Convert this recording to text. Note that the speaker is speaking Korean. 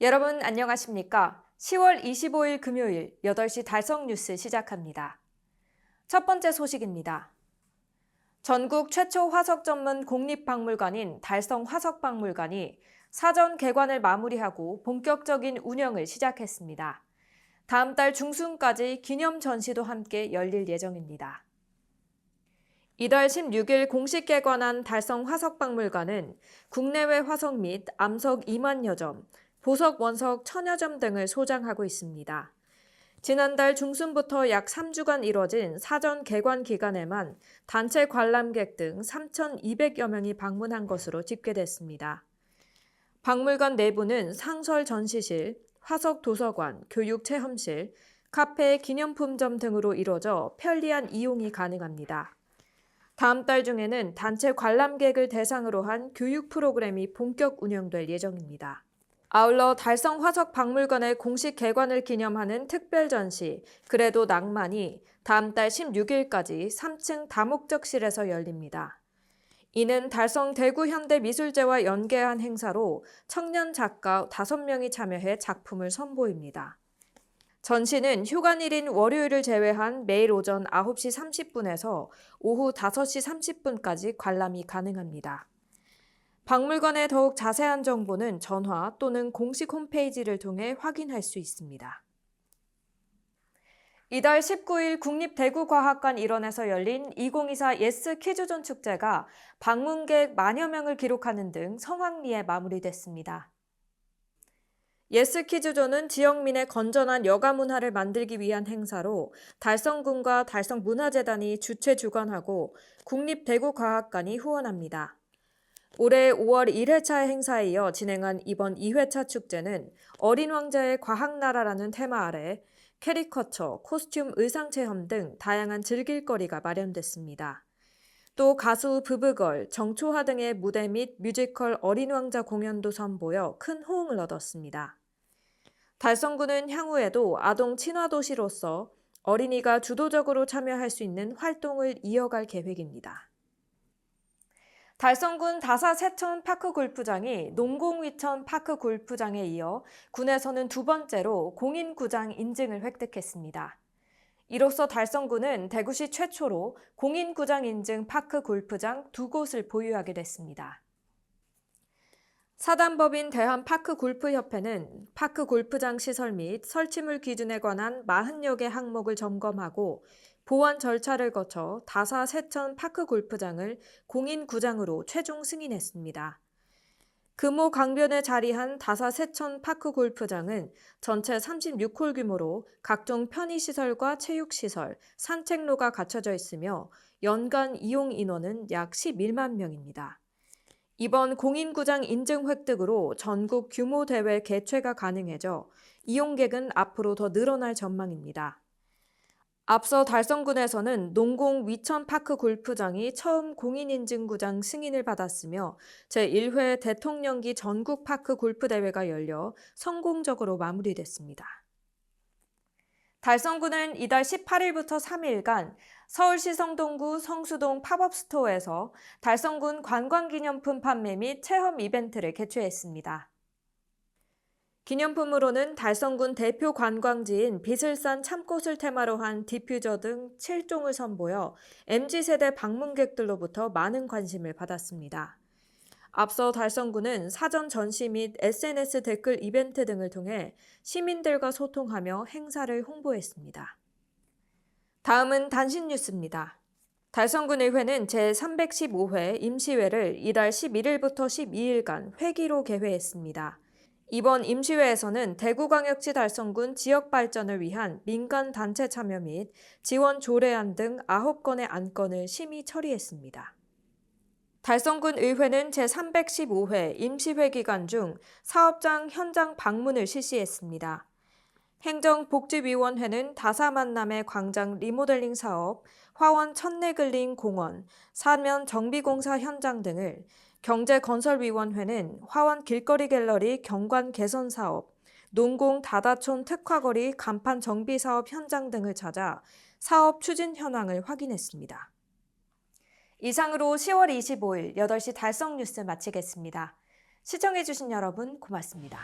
여러분 안녕하십니까? 10월 25일 금요일 8시 달성 뉴스 시작합니다. 첫 번째 소식입니다. 전국 최초 화석 전문 공립박물관인 달성 화석박물관이 사전 개관을 마무리하고 본격적인 운영을 시작했습니다. 다음 달 중순까지 기념 전시도 함께 열릴 예정입니다. 이달 16일 공식 개관한 달성 화석박물관은 국내외 화석 및 암석 2만여 점, 보석 원석 천여 점 등을 소장하고 있습니다. 지난달 중순부터 약 3주간 이뤄진 사전 개관 기간에만 단체 관람객 등 3,200여 명이 방문한 것으로 집계됐습니다. 박물관 내부는 상설 전시실, 화석 도서관, 교육 체험실, 카페, 기념품점 등으로 이루어져 편리한 이용이 가능합니다. 다음 달 중에는 단체 관람객을 대상으로 한 교육 프로그램이 본격 운영될 예정입니다. 아울러 달성 화석 박물관의 공식 개관을 기념하는 특별 전시 그래도 낭만이 다음 달 16일까지 3층 다목적실에서 열립니다. 이는 달성 대구 현대 미술제와 연계한 행사로 청년 작가 5명이 참여해 작품을 선보입니다. 전시는 휴관일인 월요일을 제외한 매일 오전 9시 30분에서 오후 5시 30분까지 관람이 가능합니다. 박물관의 더욱 자세한 정보는 전화 또는 공식 홈페이지를 통해 확인할 수 있습니다. 이달 19일 국립대구과학관 일원에서 열린 2024 예스 퀴즈존 축제가 방문객 만여 명을 기록하는 등 성황리에 마무리됐습니다. 예스 퀴즈존은 지역민의 건전한 여가 문화를 만들기 위한 행사로 달성군과 달성문화재단이 주최 주관하고 국립대구과학관이 후원합니다. 올해 5월 1회차 행사에 이어 진행한 이번 2회차 축제는 어린 왕자의 과학나라라는 테마 아래 캐리커처, 코스튬 의상 체험 등 다양한 즐길거리가 마련됐습니다. 또 가수 부브걸, 정초화 등의 무대 및 뮤지컬 어린 왕자 공연도 선보여 큰 호응을 얻었습니다. 달성구는 향후에도 아동 친화 도시로서 어린이가 주도적으로 참여할 수 있는 활동을 이어갈 계획입니다. 달성군 다사 세천 파크 골프장이 농공위천 파크 골프장에 이어 군에서는 두 번째로 공인구장 인증을 획득했습니다. 이로써 달성군은 대구시 최초로 공인구장 인증 파크 골프장 두 곳을 보유하게 됐습니다. 사단법인 대한파크골프협회는 파크 골프장 시설 및 설치물 기준에 관한 40여 개 항목을 점검하고 보완 절차를 거쳐 다사 세천 파크 골프장을 공인 구장으로 최종 승인했습니다. 금호 강변에 자리한 다사 세천 파크 골프장은 전체 36홀 규모로 각종 편의시설과 체육시설, 산책로가 갖춰져 있으며 연간 이용 인원은 약 11만 명입니다. 이번 공인구장 인증 획득으로 전국 규모 대회 개최가 가능해져 이용객은 앞으로 더 늘어날 전망입니다. 앞서 달성군에서는 농공 위천파크 골프장이 처음 공인인증구장 승인을 받았으며 제1회 대통령기 전국파크 골프대회가 열려 성공적으로 마무리됐습니다. 달성군은 이달 18일부터 3일간 서울시 성동구 성수동 팝업 스토어에서 달성군 관광기념품 판매 및 체험 이벤트를 개최했습니다. 기념품으로는 달성군 대표 관광지인 비슬산 참꽃을 테마로 한 디퓨저 등 7종을 선보여 MZ세대 방문객들로부터 많은 관심을 받았습니다. 앞서 달성군은 사전 전시 및 SNS 댓글 이벤트 등을 통해 시민들과 소통하며 행사를 홍보했습니다. 다음은 단신 뉴스입니다. 달성군 의회는 제315회 임시회를 이달 11일부터 12일간 회기로 개회했습니다. 이번 임시회에서는 대구광역시 달성군 지역 발전을 위한 민간 단체 참여 및 지원 조례안 등 9건의 안건을 심의 처리했습니다. 달성군 의회는 제315회 임시회 기간 중 사업장 현장 방문을 실시했습니다. 행정복지위원회는 다사 만남의 광장 리모델링 사업, 화원 천내글링 공원, 사면 정비공사 현장 등을 경제건설위원회는 화원 길거리 갤러리 경관 개선 사업, 농공 다다촌 특화거리 간판 정비 사업 현장 등을 찾아 사업 추진 현황을 확인했습니다. 이상으로 10월 25일 8시 달성 뉴스 마치겠습니다. 시청해주신 여러분 고맙습니다.